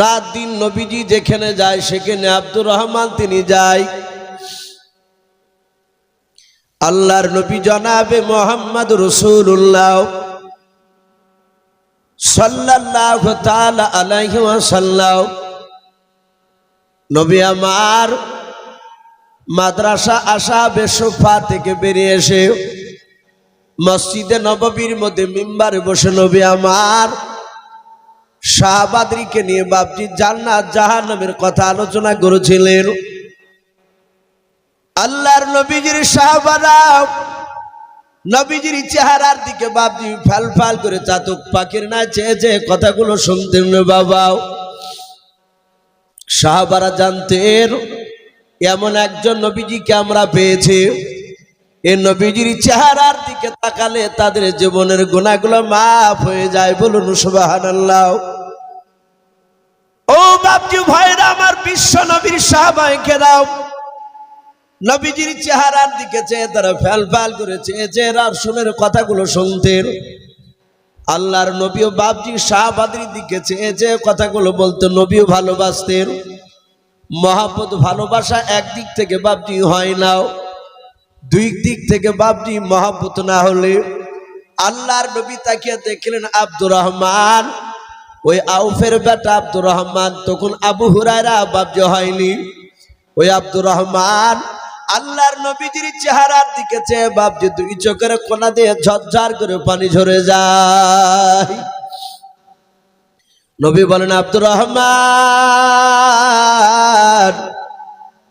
রাত দিন নবীজি যেখানে যায়, সেখানে আব্দুর রহমান তিনি যায়। আল্লাহর নবী জনাবে মোহাম্মদ রসুল্লাহ সাল্লাহ আলাইহি ওয়াসাল্লাম। নবী আমার মাদ্রাসা আশা বেসোফা থেকে বেরিয়ে এসে মসজিদে নববীর মধ্যে মিম্বারে বসে নবী আমার শাহবাদরিকে নিয়ে বাপজি জান্নাত জাহান্নামের কথা আলোচনা করেছিলেন। আল্লাহর নবীজির শাহবাদা, নবীজির চেহারার দিকে বাপজি ফাল ফাল করে চাতক পাখির না চেয়ে চেয়ে কথাগুলো শুনতেন না বাবা। সাহাবারা জানতেন, এমন একজন নবীজিকে আমরা পেয়েছি। এই নবীজির চেহারার দিকে তাকালে তাদের জীবনের গুণাগুলো মাফ হয়ে যায় বলুন সুবাহান আল্লাহ ও বাপজি ভাইরা, আমার বিশ্ব নবীর সাহাবাইকে দাও। নবীজির চেহারার দিকে চেয়ে তারা ফ্যাল ফ্যাল করে চেয়ে চেয়ে শুনের কথাগুলো শুনতেন আল্লাহর নবীও বাপজি শাহবাদির দিকে চেয়ে চেয়ে কথাগুলো বলতো নবীও ভালোবাসতেন। মহাপত ভালোবাসা একদিক থেকে বাপজি হয় না। দুই দিক থেকে বাপজি মহাপত না হলে আল্লাহর নবী তাকিয়ে দেখলেন আব্দুর রহমান। ওই আউফের বেটা আব্দুর রহমান, তখন আবু হুরায়রা বাপজি হয়নি। ওই আব্দুর রহমান আল্লাহর নবীজির চেহারার দিকে চেয়ে বাপজি দুই চোখের কোনা দিয়ে ঝরঝর করে পানি ঝরে যায়। নবী বলেন, আব্দুর রহমান,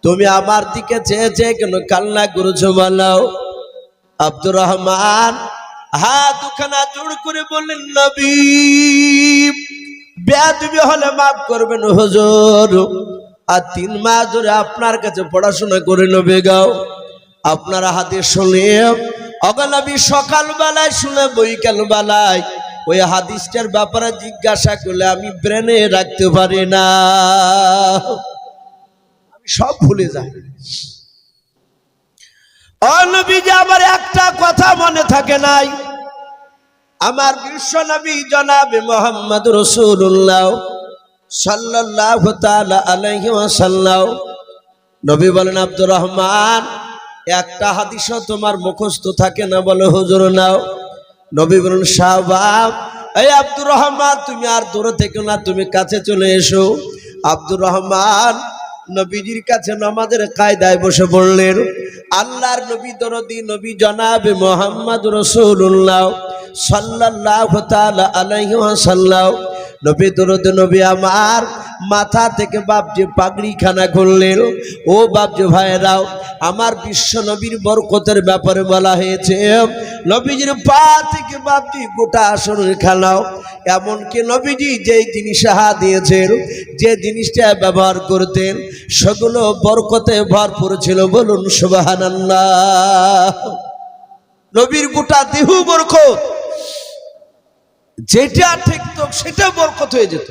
তুমি আমার দিকে চেয়ে চেয়ে কেন কান্না করেছ বলাও আব্দুর রহমান হাত দুখানা জোড় করে বললেন, নবী বেয়াদবি হলে মাফ করবেন, হুজুর। আর তিন মাস ধরে আপনার কাছে পড়াশোনা করে নেবে গাও আপনার হাতে শুনে অগলাবি সকালবেলায় শুনে বৈকাল বেলায় ওই হাদিসটার ব্যাপারে জিজ্ঞাসা করলে আমি ব্রেনে রাখতে পারি না। আমি সব ভুলে যাই। অনবীজি আমার একটা কথা মনে থাকে নাই। আমার বিশ্ব নবী জনাবে মোহাম্মদ রসুল্লাহ সাল্লাহ আলাইহি ওয়াসাল্লাম। নবী বলেন, আব্দুর রহমান, একটা হাদিসও তোমার মুখস্থ থাকে না বলে হুজুর নাও। নবী বলেন শাহবাব এই আব্দুর রহমান, তুমি আর দূরে থেকে না, তুমি কাছে চলে এসো। আব্দুর রহমান নবীজির কাছে নামাজের কায়দায় বসে পড়লেন আল্লাহর নবী দরদি, নবী জনাবে মোহাম্মদ রসুল্লাহ সাল্লাহ ওয়াসাল্লাম। নবী দরদ, নবী আমার, মাথা থেকে বাপজি পাগড়ি খানা করলেন ও বাপজি ভাইরাও আমার বিশ্ব নবীর বরকতের ব্যাপারে বলা হয়েছে, নবীজির পা থেকে বাপজি গোটা আসনের খেলাও এমনকি নবীজি যেই জিনিস হা দিয়েছেন, যে জিনিসটা ব্যবহার করতেন, সেগুলো বরকতে ভরপুর ছিল, বলুন সুবাহান নবীর গোটা দেহু বরকত যেটা ঠিক তো সেটা বরকত হয়ে যেত।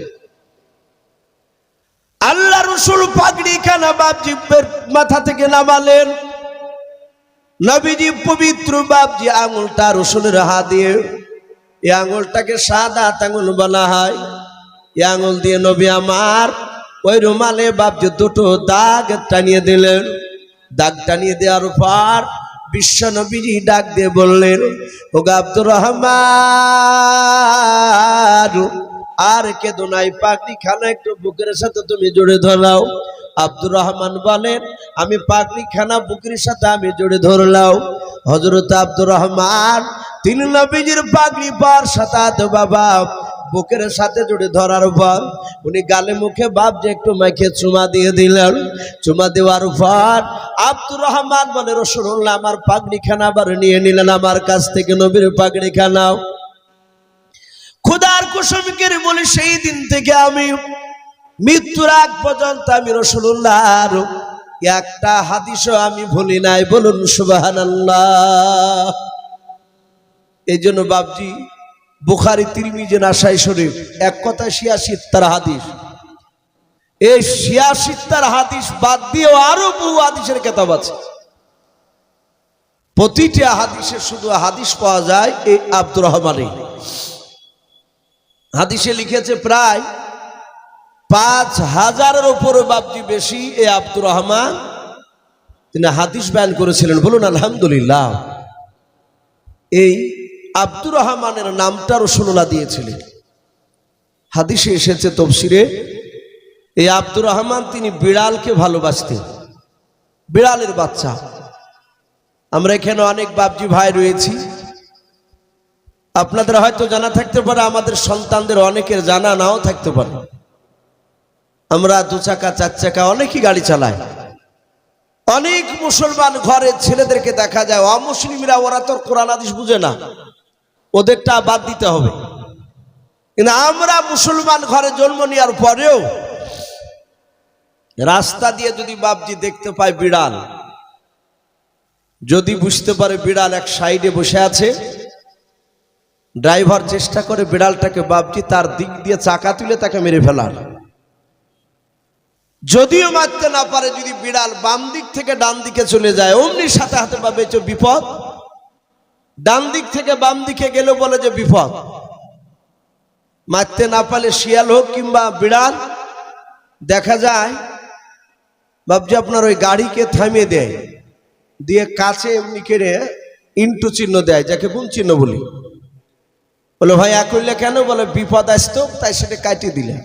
আল্লাহ রসুল পাগড়ি খানা বাপজিবের মাথা থেকে নামালেন। নবীজি পবিত্র বাপজি আঙুলটা রসুলের হাত দিয়ে, এই আঙুলটাকে সাদা আঙুল বলা হয়। এই আঙুল দিয়ে নবী আমার ওই রুমালে বাপজি দুটো দাগ টানিয়ে দিলেন। দাগ টানিয়ে দেওয়ার পর বিশ্ব নবীজি ডাক দিয়ে বললেন ও আব্দুর রহমান, আর কে দোনাই পাগড়ি খানা একটু বুকের সাথে তুমি জুড়ে ধরাও। আব্দুর রহমান বলেন, আমি পাগড়ি খানা বুকের সাথে আমি জুড়ে ধরলাম। হজরত আব্দুর রহমান, তিনি নবীজির পাগড়ি পার সাথে বাবা বুকের সাথে জুড়ে ধরার পর উনি গালে মুখে বাপ যে একটু মাইকে চুমা দিয়ে দিলেন। চুমা দেওয়ার পর আব্দুর রহমান বলে রসুল্লাহ আমার পাগড়ি খানা আবার নিয়ে নিলেন আমার কাছ থেকে, নবীর পাগড়ি খানাও। খুদার কুসুমকের বলে সেই দিন থেকে আমি মৃত্যুর আগ পর্যন্ত আমি রসুল্লাহ একটা হাদিসও আমি ভুলি নাই। বলুন সুবাহান এই জন্য বাবজি বুখারি, তিরমিজে, নাসাই শরীফ। এক কথা শিয়াশি তার হাদিস। এই শিয়াশি তার হাদিস বাদ দিয়েও আরও বহু হাদিসের কেতাব আছে। প্রতিটা হাদিসে শুধু হাদিস পাওয়া যায় এই আব্দুর রহমানে। হাদিসে লিখেছে প্রায় পাঁচ হাজারের ওপরে বাপজি বেশি এ আব্দুর রহমান। তিনি হাদিস বয়ান করেছিলেন। বলুন, আলহামদুলিল্লাহ। এই আব্দুর রহমানের নামটা রসুল্লাহ দিয়েছিলেন। হাদিসে এসেছে তফসিরে, এই আব্দুর রহমান তিনি বিড়ালকে ভালোবাসতেন। বিড়ালের বাচ্চা। আমরা এখানে অনেক বাপজি ভাই রয়েছি। আপনাদের হয়তো জানা থাকতে পারে, আমাদের সন্তানদের অনেকের জানা নাও থাকতে পারে। আমরা দু চাকা, চার চাকা অনেকই গাড়ি চালাই। অনেক মুসলমান ঘরের ছেলেদেরকে দেখা যায়, অমুসলিমরা ওরা তো কোরআন আদিস বুঝে না। ওদেরটা বাদ দিতে হবে। কিন্তু আমরা মুসলমান ঘরে জন্ম নেওয়ার পরেও রাস্তা দিয়ে যদি বাপজি দেখতে পাই বিড়াল, যদি বুঝতে পারে বিড়াল এক সাইডে বসে আছে, ড্রাইভার চেষ্টা করে বিড়ালটাকে বাপজি তার দিক দিয়ে চাকা তুলে তাকে মেরে ফেলার। যদিও মারতে না পারে, যদি বিড়াল বাম দিক থেকে ডান দিকে চলে যায়, অমনি সাথে হাতে পাবে বিপদ। ডান দিক থেকে বাম দিকে গেলে বলে যে বিপদ। মারতে না পারলে শিয়াল হোক কিংবা বিড়াল, দেখা যায় বাবজি আপনার ওই গাড়িকে থামিয়ে দেয়, দিয়ে কাছে এমনি কেড়ে ইন্টু চিহ্ন দেয়, যাকে কোন চিহ্ন বলি। বলে, ভাই, এক করলে কেন? বলে, বিপদ আসতো, তাই সেটা কাটিয়ে দিলে।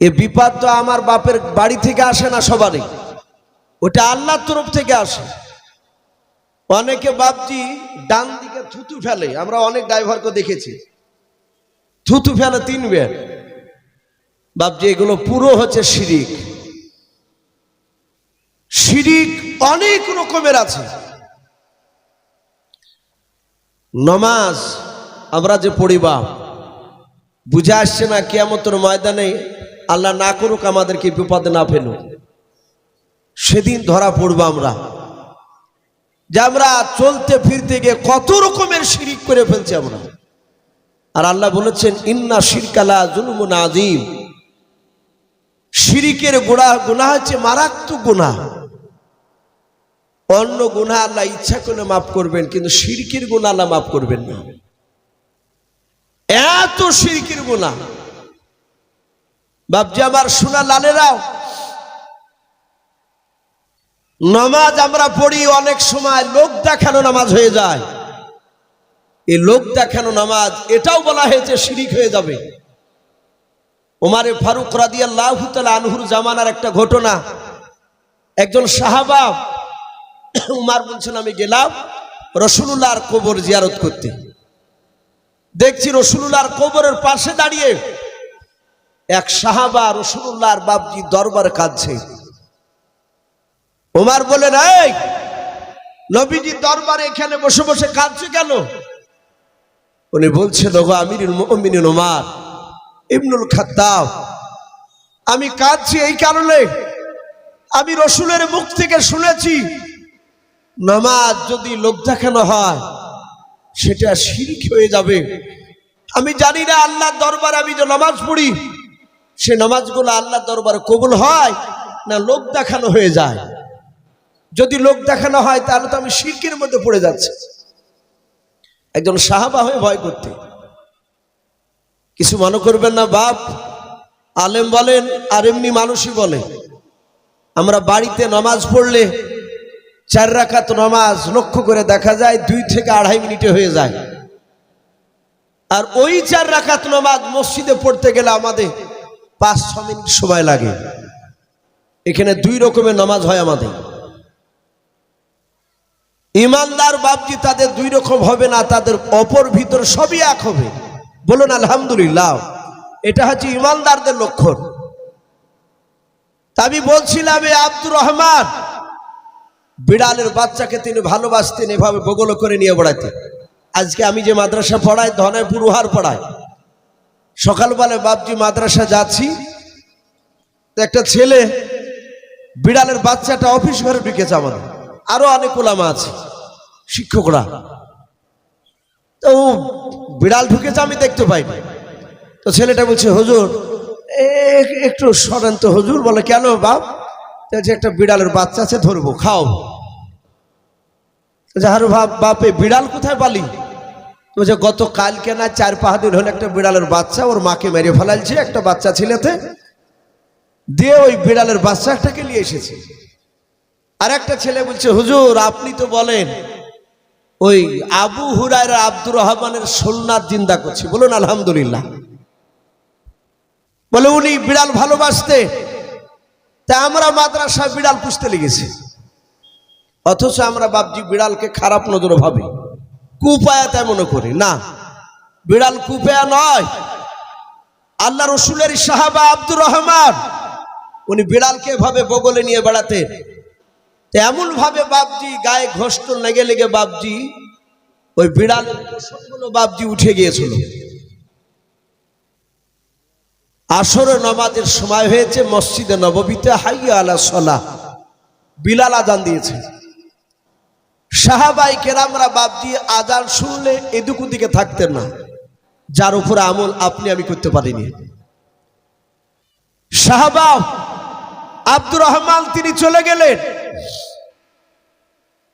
এ বিপদ তো আমার বাপের বাড়ি থেকে আসে না সবারই। ওটা আল্লাহর তরফ থেকে আসে। অনেকে বাপজি ডান দিকে থুতু ফেলে, আমরা অনেক ড্রাইভারকে দেখেছি। থুতু ফেলে তিন বের। বাপজি, এগুলো পুরো হচ্ছে শিরিক। শিরিক অনেক রকমের আছে। নমাজ, আমরা যে পড়িবা বুঝে আসছে না কেয়ামতের ময়দানে আল্লাহ না করুক আমাদেরকে বিপদে না ফেলুক। সেদিন ধরা পড়ব আমরা। যে আমরা চলতে ফিরতে গিয়ে কত রকমের শিরিক করে ফেলছি আমরা। আর আল্লাহ বলেছেন, ইন্না শিরকালা জুলুমুন আজিম শিরিকের গোড়া গুণা হচ্ছে মারাত্মক গুণা অন্য গুণা আল্লাহ ইচ্ছা করলে মাফ করবেন, কিন্তু শিরকির গুণা আল্লাহ মাফ করবেন না। এত শিরকির গুণা বাপজি আমার সোনা লালেরাও নামাজ আমরা পড়ি অনেক সময়, লোক দেখানো নামাজ হয়ে যায়। এই লোক দেখানো নামাজ, এটাও বলা হয়েছে শিরিক হয়ে যাবে। ওমারে ফারুক রাদিয়াল্লাহু তাআলা আনহুর জামানার একটা ঘটনা। একজন সাহাবা, উমার বলছেন, আমি গেলাম রসুলুল্লাহর কবর জিয়ারত করতে। দেখছি রসুলুল্লাহর কবরের পাশে দাঁড়িয়ে এক সাহাবা রসুলুল্লাহর বাবজি দরবার কাঁদছে। ওমার বলেন এই, নবীজি দরবারে এখানে বসে বসে কাঁদছে কেন? উনি বলছেন, ওগো আমিরুল মুমিনিন ওমার ইবনুল খাত্তাব, আমি কাঁদছি এই কারণে। আমি রসুলের মুখ থেকে শুনেছি, নামাজ যদি লোক দেখানো হয়, সেটা শিরিক হয়ে যাবে। আমি জানি না আল্লাহর দরবারে আমি যে নামাজ পড়ি, সে নামাজগুলো আল্লাহর দরবারে কবুল হয় না লোক দেখানো হয়ে যায়? যদি লোক দেখানো হয়, তাহলে তো আমি শিরকের মধ্যে পড়ে যাচ্ছি। একজন সাহাবা হয়ে ভয় করতে। কিছু মনে করবেন না, বাপ। আলেম বলেন, আর এমনি মানুষই বলে। আমরা বাড়িতে নামাজ পড়লে চার রাখাত নামাজ লক্ষ্য করে দেখা যায়, দুই থেকে আড়াই মিনিটে হয়ে যায়। আর ওই চার রাখাত নামাজ মসজিদে পড়তে গেলে আমাদের পাঁচ, ছ মিনিট সময় লাগে। এখানে দুই রকমের নামাজ হয় আমাদের। ইমানদার বাপজি তাদের দুই রকম হবে না, তাদের অপর ভিতর সবই এক হবে। বলুন, আলহামদুলিল্লাহ। এটা হচ্ছে ইমানদারদের লক্ষণ। আমি বলছিলাম এই আব্দুর রহমান, বিড়ালের বাচ্চাকে তিনি ভালোবাসতেন, এভাবে বগল করে নিয়ে বেড়াতেন। আজকে আমি যে মাদ্রাসা পড়াই ধনায় পুরুহার পড়াই। সকালবেলা বাপজি মাদ্রাসা যাচ্ছি একটা ছেলে বিড়ালের বাচ্চাটা অফিস ঘরে ঢুকেছে আমাদের। আরও অনেক ওলামা আছে। শিক্ষকরা। তো বিড়াল ঢুকেছে আমি দেখতে পাইনি তো ছেলেটা বলছে হুজুর একটু সরেন তো হুজুর বলে কেন বাপ? বলছে, একটা বিড়ালের বাচ্চা আছে ধরবো খাও। যাহার বাপ বাপে বিড়াল কোথায় পালি? বলছে গত কালকে না চার পাঁচ দিন হলো একটা বিড়ালের বাচ্চা ওর মাকে মেরে ফেলাইছে একটা বাচ্চা ছেলেতে। দিয়ে ওই বিড়ালের বাচ্চা একটাকে নিয়ে এসেছে। আর একটা ছেলে বলছে হুজুর আপনি তো বলেন ওই আবু হুরায়র আব্দুর রহমানের সোলনাথ জিন্দা করছি। বলুন, আলহামদুলিল্লাহ। বলে উনি বিড়াল ভালোবাসতে, তা আমরা মাদ্রাসা বিড়াল পুষতে লেগেছি। অথচ আমরা বাপজি বিড়ালকে খারাপ নজরে ভাবি। কুপায়া তাই মনে করি। না, বিড়াল কুপায়া নয়। আল্লাহ রসুলের সাহাবা আব্দুর রহমান, উনি বিড়ালকে এভাবে বগলে নিয়ে বেড়াতেন। এমন ভাবে বাপজি গায়ে ঘষ্ট লেগে লেগে বাপজি, ওই বিড়ালের পোষণগুলো বাপজি উঠে গিয়েছিল। আসরে নমাজের সময় হয়েছে, মসজিদে নববীতে হাইয়া আলা সলা বিলাল আজান দিয়েছে। সাহাবাই কেরামরা বাপজি আজান শুনলে এদিক দিকে থাকতেন না। যার উপরে আমল আপনি আমি করতে পারিনি। সাহাবা আব্দুর রহমান তিনি চলে গেলেন।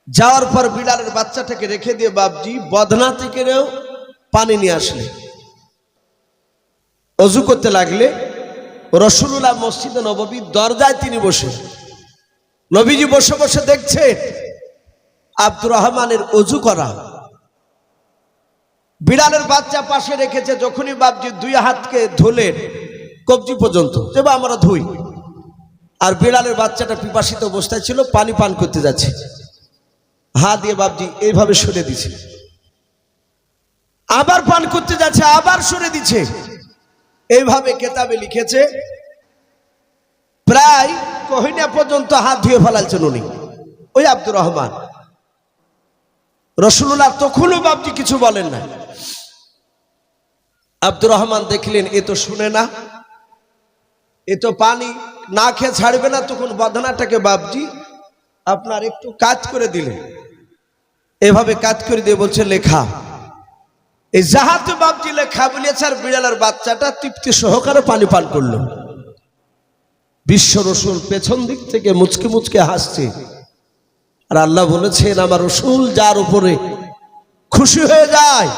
যাওয়ার পর বিড়ালের বাচ্চাটাকে রেখে দিয়ে বাপজি বদনা থেকে পানি নিয়ে আসলে। অজু করতে লাগলে রসুল্লাহ মসজিদে নববী দরজায় তিনি বসে। নবীজি বসে বসে দেখছে আব্দুর রহমানের অজু করা। বিড়ালের বাচ্চা পাশে রেখেছে যখনই বাপজি দুই হাতকে ধুলেন কবজি পর্যন্ত, যে আমরা ধুই। আর বিড়ালের বাচ্চাটা পিপাসিত অবস্থায় ছিল, পানি পান করতে যাচ্ছে। হা দিয়ে বাপজি এইভাবে সরে দিছে। আবার পান করতে যাচ্ছে, আবার সরে দিচ্ছে এইভাবে কেতাবে লিখেছে, প্রায় কহিনা পর্যন্ত হাত ধুয়ে ফেলালছেন উনি। ওই আব্দুর রহমান। রসুল্লাহ তখনও বাপজি কিছু বলেন না আব্দুর রহমান দেখলেন, এ তো শুনে না, এ তো পানি না খেয়ে ছাড়বে না, তখন বদনাটাকে বাপজি আপনার একটু কাজ করে দিলেন। এভাবে কাজ করে দিয়ে বলছে, লেখা। এই জাহাতে বাপজি লেখা বলিয়েছে আর বিড়ালের বাচ্চাটা তৃপ্তি সহকারে পানি পান করল। বিশ্ব রসুল পেছন দিক থেকে মুচকে মুচকে হাসছে। আর আল্লাহ বলেছেন, আমার রসুল যার উপরে খুশি হয়ে যায়,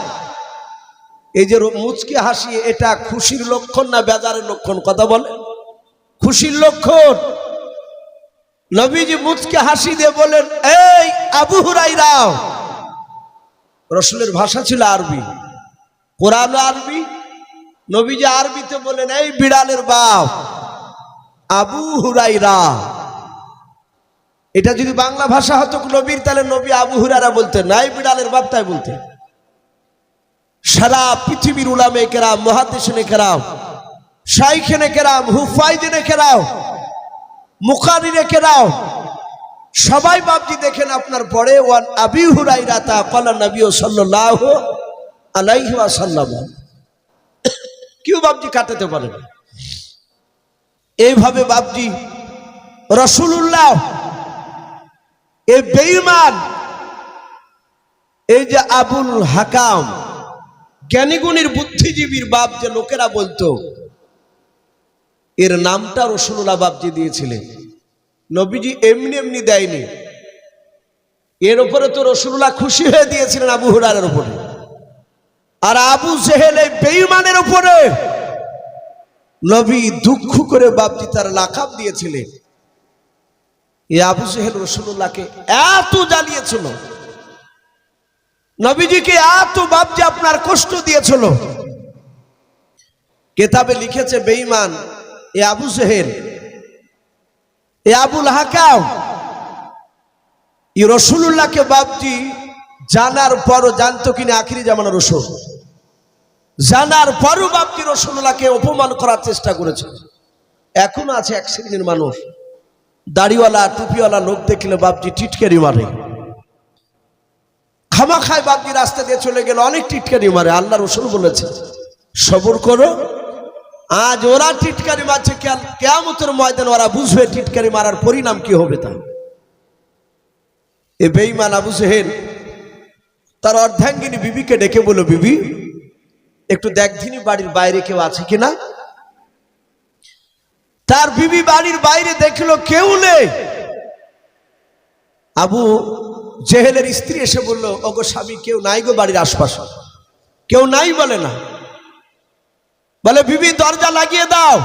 এই যে মুচকে হাসি, এটা খুশির লক্ষণ না বেজারের লক্ষণ? কথা বলে খুশির লক্ষণ। নবীজি মুচকে হাসি দিয়ে বলেন এই আবু হুরাই হুরাইরাও রসুলের ভাষা ছিল আরবি। কোরআন আরবি, নবীজি আরবিতে বলেন এই বিড়ালের বাপ, আবু হুরাই হুরাইরা এটা যদি বাংলা ভাষা হতো নবীর, তাহলে নবী আবু হুরারা বলতেন নাই বিড়ালের বাপ তাই বলতেন। সারা পৃথিবীর উলামে কেরাম মহাদেশনে কেরাম শাইখেনে কেরাম হুফাইদিনে কেরাও মুখারিনে কেরাও সবাই বাপজি দেখেন আপনার পরে, ওয়ান আবি হুরাইরা তা কলা নবী সাল্লাহ আলাইহি ওয়াসাল্লাম। কেউ বাপজি কাটাতে পারে এইভাবে বাপজি রসুল্লাহ এই বেঈমান, এই যে আবুল হাকাম, জ্ঞানীগুণীর বুদ্ধিজীবীর বাপ যে লোকেরা বলতো এর নামটা রসুল্লাহ বাপজি দিয়েছিলেন। নবীজি এমনি এমনি দেয়নি। এর উপরে তো রসুল্লাহ খুশি হয়ে দিয়েছিলেন আবু হুরারের উপরে। আর আবু জেহেল এই বেঈমানের উপরে নবী দুঃখ করে বাপজি তার লাখাব দিয়েছিলেন। এই আবু জেহেল রসুল্লাহকে এত জ্বালিয়েছিল নবীজিকে এত বাপজি আপনার কষ্ট দিয়েছিল। কেতাবে লিখেছে, বেঈমান এ আবু জেহেল, এ আবুল হাকাম। ই রসুল্লাহকে বাপজি জানার পরও জানতো কিনা আখিরি জামানা রসুল। জানার পরও বাপজি রসুল্লাহকে অপমান করার চেষ্টা করেছে। এখনও আছে এক শ্রেণির মানুষ। দাড়িওয়ালা, টুপিওয়ালা লোক দেখলে বাপজি টিটকারি মারে। খামা খায় রাস্তা দিয়ে চলে গেলে, অনেক টিটকারি মারে। আল্লাহ রসুল বলেছে, সবর করো আজ ওরা টিটকারি মারছে কেয়ামতের ময়দান ওরা বুঝবে টিটকারি মারার পরিণাম কি হবে তা এ বেইমান আবু সেহেল, তার অর্ধাঙ্গিনী বিবিকে ডেকে বলো বিবি, একটু দেখধিনী বাড়ির বাইরে কেউ আছে কিনা? তার বিবি বাড়ির বাইরে দেখল কেউ নেই। আবু জেহেলের স্ত্রী এসে বলল, ওগো স্বামী, কেউ নাই গো বাড়ির আশপাশে। কেউ নাই বলে না। বলে বিবি দরজা লাগিয়ে দাও।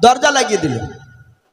দরজা লাগিয়ে দিল।